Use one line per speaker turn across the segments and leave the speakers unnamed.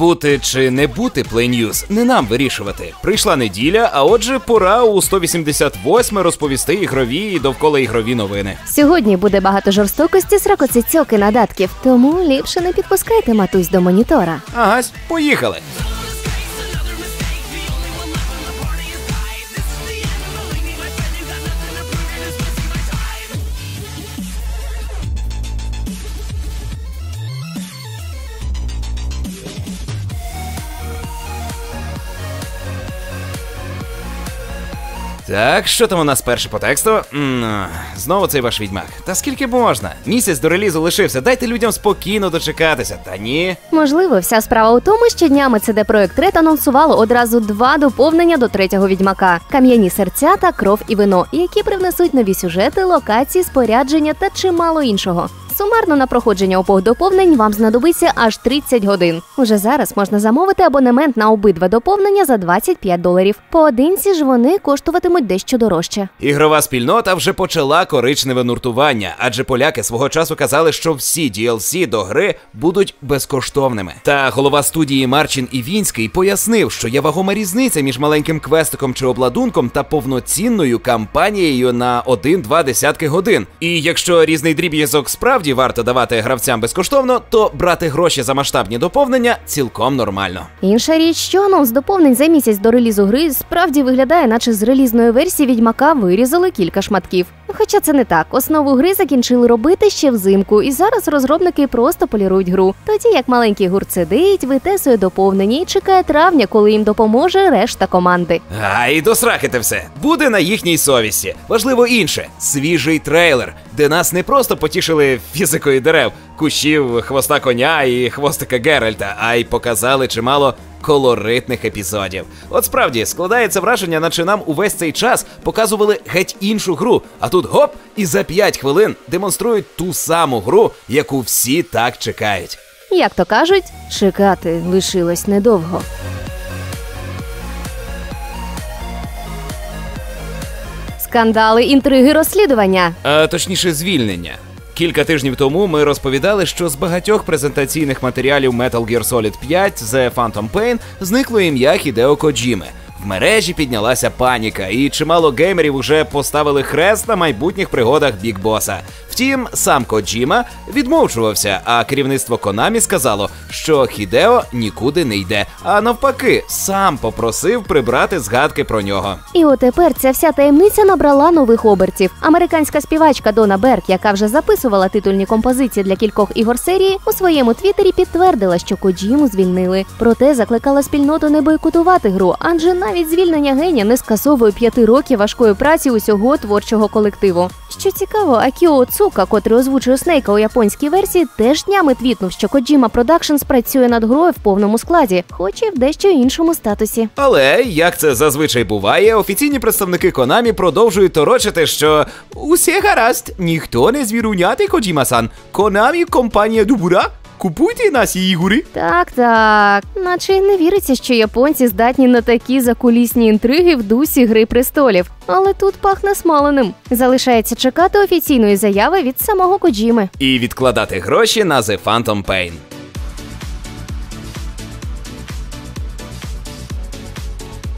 Бути чи не бути Play News не нам вирішувати. Прийшла неділя, а отже, пора у 188 розповісти ігрові і довкола ігрові новини.
Сьогодні буде багато жорстокості, сракоцицьок і надатків, тому ліпше не підпускайте матусь до монітора.
Агась, поїхали. Так, що там у нас перше по тексту? Знову цей ваш відьмак. Та скільки можна? Місяць до релізу лишився. Дайте людям спокійно дочекатися. Та ні.
Можливо, вся справа у тому, що днями CD Projekt Red анонсувало одразу два доповнення до третього відьмака: кам'яні серця та кров і вино, які привнесуть нові сюжети, локації, спорядження та чимало іншого. Сумарно на проходження обох доповнень вам знадобиться аж 30 годин. Уже зараз можна замовити абонемент на обидва доповнення за 25 доларів. Поодинці ж вони коштуватимуть дещо дорожче.
Ігрова спільнота вже почала коричневе нуртування, адже поляки свого часу казали, що всі DLC до гри будуть безкоштовними. Та голова студії Марчин Івінський пояснив, що є вагома різниця між маленьким квестиком чи обладунком та повноцінною кампанією на один-два десятки годин. І якщо різний дріб'язок справді варто давати гравцям безкоштовно, то брати гроші за масштабні доповнення цілком нормально.
Інша річ, що анонс доповнень за місяць до релізу гри справді виглядає, наче з релізної версії відьмака вирізали кілька шматків. Хоча це не так. Основу гри закінчили робити ще взимку, і зараз розробники просто полірують гру. Тоді як маленький гурт сидить, витесує доповнення і чекає травня, коли їм допоможе решта команди.
А і до сраки те все буде на їхній совісті. Важливо інше свіжий трейлер, де нас не просто потішили фізикою дерев, кущів, хвоста коня і хвостика Геральта, а й показали чимало колоритних епізодів. От справді складається враження, наче нам увесь цей час показували геть іншу гру. А тут гоп, і за 5 хвилин демонструють ту саму гру, яку всі так чекають.
Як то кажуть, чекати лишилось недовго. Скандали, інтриги, розслідування.
А точніше, звільнення. Кілька тижнів тому ми розповідали, що з багатьох презентаційних матеріалів Metal Gear Solid 5 The Phantom Pain зникло ім'я Хідео Коджіми. В мережі піднялася паніка, і чимало геймерів уже поставили хрест на майбутніх пригодах Біг Боса. Втім, сам Коджіма відмовчувався, а керівництво Конамі сказало, що Хідео нікуди не йде, а навпаки, сам попросив прибрати згадки про нього.
І отепер ця вся таємниця набрала нових обертів. Американська співачка Дона Берг, яка вже записувала титульні композиції для кількох ігор серії, у своєму твіттері підтвердила, що Коджіму звільнили. Проте закликала спільноту не бойкотувати гру, адже навіть звільнення генія не скасовує п'яти років важкої праці усього творчого колективу. Що цікаво, Акіо Цука, котрий озвучує Снейка у японській версії, теж днями твітнув, що Коджіма Productions працює над грою в повному складі, хоч і в дещо іншому статусі.
Але як це зазвичай буває, офіційні представники Конамі продовжують торочити, що усе гаразд, ніхто не звірунятий Коджіма-сан. Конамі компанія Дубура. Купуйте наші ігри.
Так, так. Наче й не віриться, що японці здатні на такі закулісні інтриги в дусі гри престолів. Але тут пахне смоленим. Залишається чекати офіційної заяви від самого Коджіми.
І відкладати гроші на The Phantom Pain.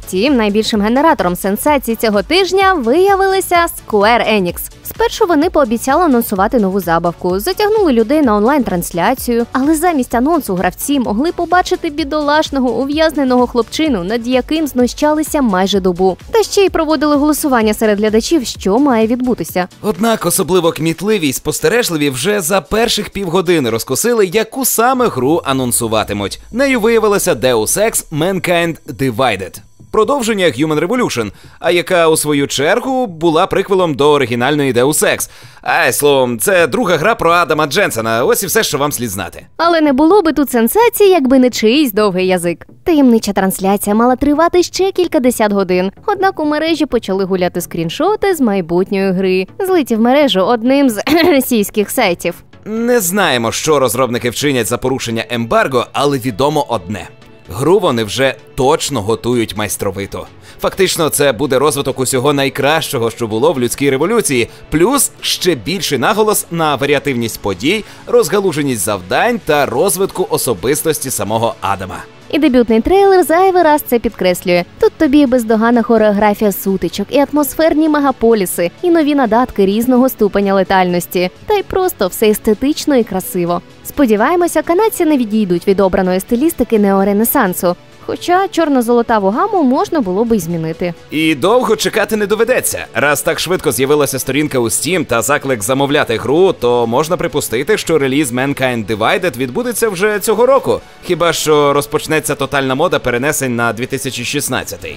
Втім, найбільшим генератором сенсацій цього тижня виявилися Square Enix. Спершу вони пообіцяли анонсувати нову забавку, затягнули людей на онлайн-трансляцію, але замість анонсу гравці могли побачити бідолашного ув'язненого хлопчину, над яким знущалися майже добу. Та ще й проводили голосування серед глядачів, що має відбутися.
Однак особливо кмітливі й спостережливі вже за перших півгодини розкусили, яку саме гру анонсуватимуть. Нею виявилася Deus Ex Mankind Divided. Продовження Human Revolution, а яка у свою чергу була приквелом до оригінальної Deus Ex. Ай, словом, це друга гра про Адама Дженсена. Ось і все, що вам слід знати.
Але не було би тут сенсації, якби не чиїсь довгий язик. Таємнича трансляція мала тривати ще кількадесят годин. Однак у мережі почали гуляти скріншоти з майбутньої гри, злиті в мережу одним з російських сайтів.
Не знаємо, що розробники вчинять за порушення ембарго, але відомо одне: гру вони вже точно готують майстровито. Фактично, це буде розвиток усього найкращого, що було в людській революції, плюс ще більший наголос на варіативність подій, розгалуженість завдань та розвитку особистості самого Адама.
І дебютний трейлер зайвий раз це підкреслює. Тут тобі бездогана хореографія сутичок, і атмосферні мегаполіси, і нові надатки різного ступеня летальності, та й просто все естетично і красиво. Сподіваємося, канадці не відійдуть від обраної стилістики неоренесансу. Хоча чорно-золотаву гаму можна було би й змінити.
І довго чекати не доведеться. Раз так швидко з'явилася сторінка у Steam та заклик замовляти гру, то можна припустити, що реліз Mankind Divided відбудеться вже цього року. Хіба що розпочнеться тотальна мода перенесень на 2016.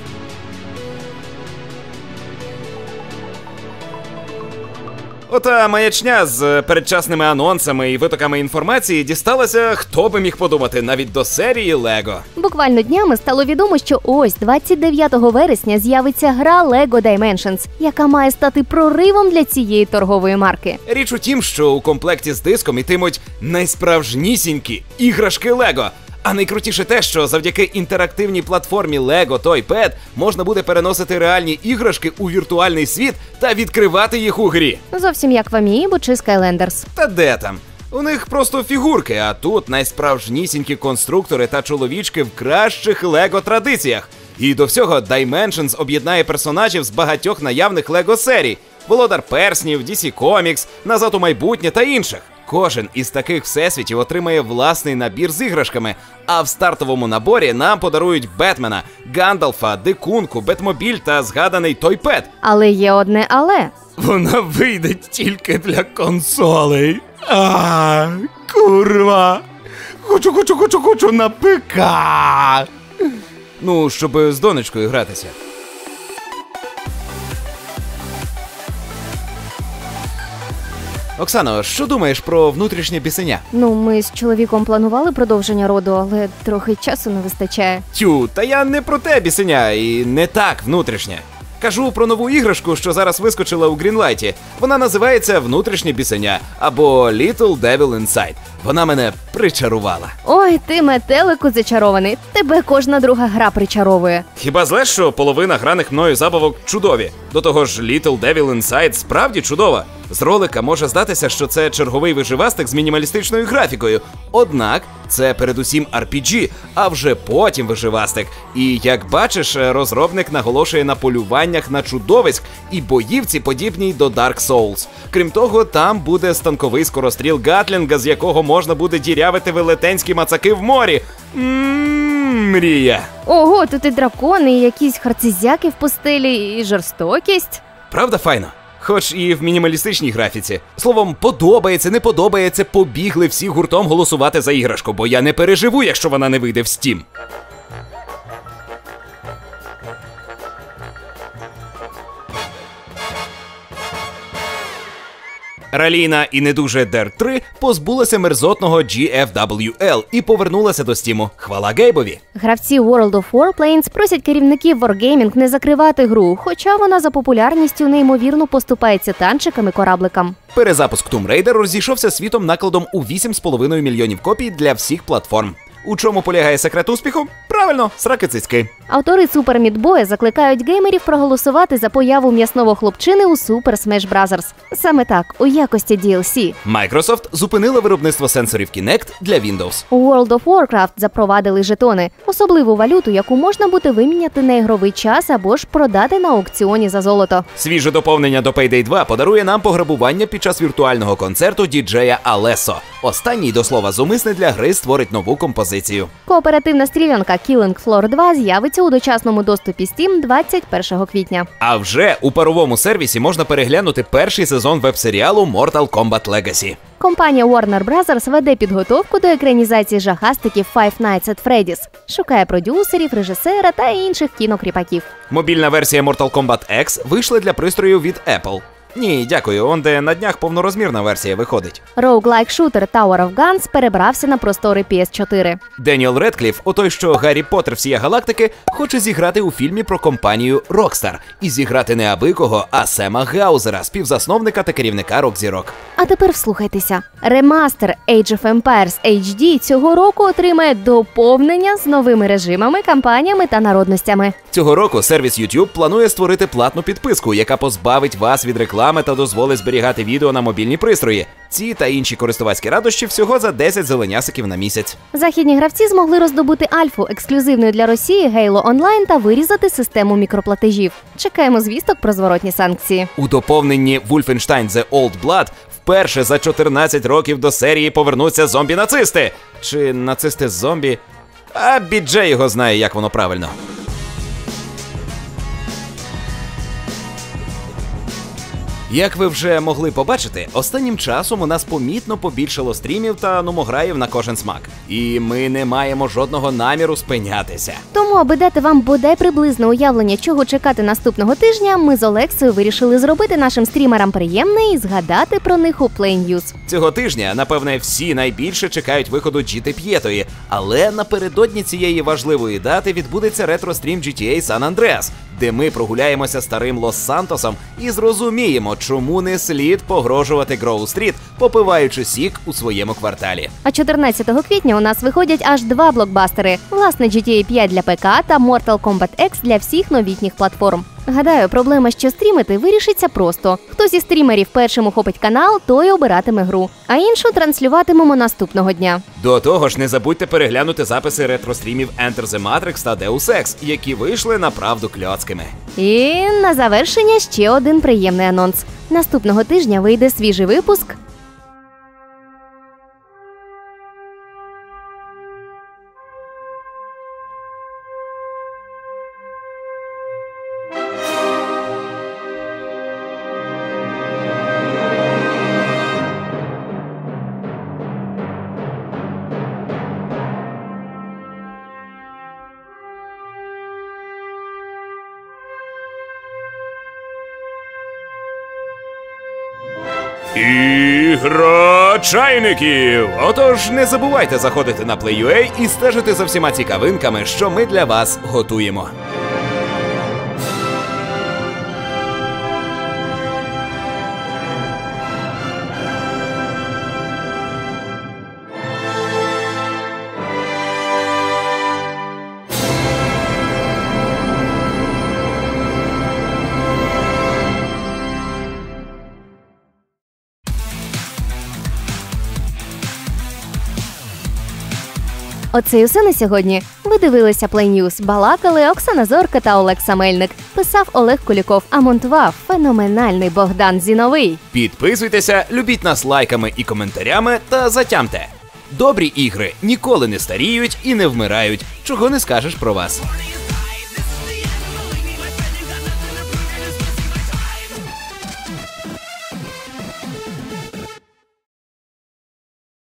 Ота маячня з передчасними анонсами і витоками інформації дісталася, хто би міг подумати, навіть до серії Лего.
Буквально днями стало відомо, що ось 29 вересня з'явиться гра LEGO Dimensions, яка має стати проривом для цієї торгової марки.
Річ у тім, що у комплекті з диском ітимуть найсправжнісінькі іграшки Лего. А найкрутіше те, що завдяки інтерактивній платформі Lego Toy Pad можна буде переносити реальні іграшки у віртуальний світ та відкривати їх у грі.
Зовсім як в Amiibo чи Skylanders.
Та де там? У них просто фігурки, а тут найсправжнісінькі конструктори та чоловічки в кращих лего традиціях. І до всього Dimensions об'єднає персонажів з багатьох наявних лего серій: Володар Перснів, DC Comics, Назад у майбутнє та інших. Кожен із таких всесвітів отримає власний набір з іграшками, а в стартовому наборі нам подарують Бетмена, Гандалфа, Дикунку, Бетмобіль та згаданий Тойпет.
Але є одне але.
Вона вийде тільки для консолей. А, курва. Хочу, хочу, хочу, хочу на ПК. Ну, щоб з донечкою гратися. Оксано, що думаєш про внутрішнє пісення?
Ну, ми з чоловіком планували продовження роду, але трохи часу не вистачає.
Тю, та я не про те бісеня, і не так внутрішнє. Кажу про нову іграшку, що зараз вискочила у Грінлайті. Вона називається Внутрішнє бісеня або Little Devil Inside. Вона мене причарувала.
Ой, ти метелику зачарований. Тебе кожна друга гра причаровує.
Хіба зле, що половина граних мною забавок чудові. До того ж, Little Devil Inside справді чудова. З ролика може здатися, що це черговий виживастик з мінімалістичною графікою. Однак це передусім RPG, а вже потім виживастик. І як бачиш, розробник наголошує на полюваннях на чудовиськ і боївці, подібній до Dark Souls. Крім того, там буде станковий скоростріл Гатлінга, з якого можна буде дірявити велетенські мацаки в морі. М, Мрія.
Ого, тут і дракони, і якісь харцизяки в пустелі, і жорстокість.
Правда, файно? Хоч і в мінімалістичній графіці. Словом, подобається, не подобається, побігли всі гуртом голосувати за іграшку, бо я не переживу, якщо вона не вийде в Steam. Раліна і не дуже Дер 3 позбулася мерзотного GFWL і повернулася до стіму. Хвала Гейбові.
Гравці World of Warplanes просять керівників Wargaming не закривати гру, хоча вона за популярністю неймовірно поступається танчикам і корабликам.
Перезапуск Tomb Raider розійшовся світом накладом у 8,5 мільйонів копій для всіх платформ. У чому полягає секрет успіху? Правильно, сраки цицьки.
Автори Meat Boy закликають геймерів проголосувати за появу м'ясного хлопчини у Super Smash Bros. Саме так, у якості DLC.
Microsoft зупинила виробництво сенсорів Kinect для Windows.
У World of Warcraft запровадили жетони, особливу валюту, яку можна буде виміняти на ігровий час або ж продати на аукціоні за золото.
Свіже доповнення до Payday 2 подарує нам пограбування під час віртуального концерту діджея Алесо. Останній до слова зумисне для гри створить нову композицію.
Кооперативна стрілянка Killing Floor 2 з'явиться у дочасному доступі Steam 21 квітня.
А вже у паровому сервісі можна переглянути перший сезон веб-серіалу Mortal Kombat Legacy.
Компанія Warner Bros. веде підготовку до екранізації жахастиків Five Nights at Freddy's. Шукає продюсерів, режисера та інших кінокріпаків.
Мобільна версія Mortal Kombat X вийшла для пристрою від Apple. Ні, дякую, он де на днях повнорозмірна версія виходить.
Роуглайк шутер Tower of Guns перебрався на простори PS4.
Деніел Редкліф, отой, що Гаррі Поттер всія галактики, хоче зіграти у фільмі про компанію Rockstar. І зіграти не абикого, а Сема Гаузера, співзасновника та керівника рок-зірок.
А тепер вслухайтеся. Ремастер Age of Empires HD цього року отримає доповнення з новими режимами, кампаніями та народностями.
Цього року сервіс YouTube планує створити платну підписку, яка позбавить вас від реклами та дозволить зберігати відео на мобільні пристрої. Ці та інші користувацькі радощі всього за 10 зеленясиків на місяць.
Західні гравці змогли роздобути альфу ексклюзивною для Росії Halo Online та вирізати систему мікроплатежів. Чекаємо звісток про зворотні санкції.
У доповненні Wolfenstein The Old Blood вперше за 14 років до серії повернуться зомбі-нацисти. Чи нацисти зомбі? А біджей його знає, як воно правильно. Як ви вже могли побачити, останнім часом у нас помітно побільшало стрімів та нумограїв на кожен смак. І ми не маємо жодного наміру спинятися.
Тому, аби дати вам бодай приблизне уявлення, чого чекати наступного тижня, ми з Олексою вирішили зробити нашим стрімерам приємне і згадати про них у Play News.
Цього тижня, напевне, всі найбільше чекають виходу GT 5, але напередодні цієї важливої дати відбудеться ретро-стрім GTA San Andreas, де ми прогуляємося старим Лос-Сантосом і зрозуміємо, чому не слід погрожувати Гроу-стріт, попиваючи сік у своєму кварталі.
А 14 квітня у нас виходять аж два блокбастери: власне GTA 5 для ПК та Mortal Kombat X для всіх новітніх платформ. Гадаю, проблема, що стрімити, вирішиться просто. Хто зі стрімерів першим охопить канал, той обиратиме гру, а іншу транслюватимемо наступного дня.
До того ж, не забудьте переглянути записи ретро-стрімів Enter the Matrix та Deus Ex, які вийшли на правду кльоцкими.
І на завершення ще один приємний анонс. Наступного тижня вийде свіжий випуск.
Ігра чайників! Отож, не забувайте заходити на Play.ua і стежити за всіма цікавинками, що ми для вас готуємо.
Оце і все на сьогодні. Ви дивилися Play News, балакали Оксана Зорка та Олекса Мельник. Писав Олег Куліков, а монтував феноменальний Богдан Зіновий.
Підписуйтеся, любіть нас лайками і коментарями та затямте. Добрі ігри ніколи не старіють і не вмирають. Чого не скажеш про вас.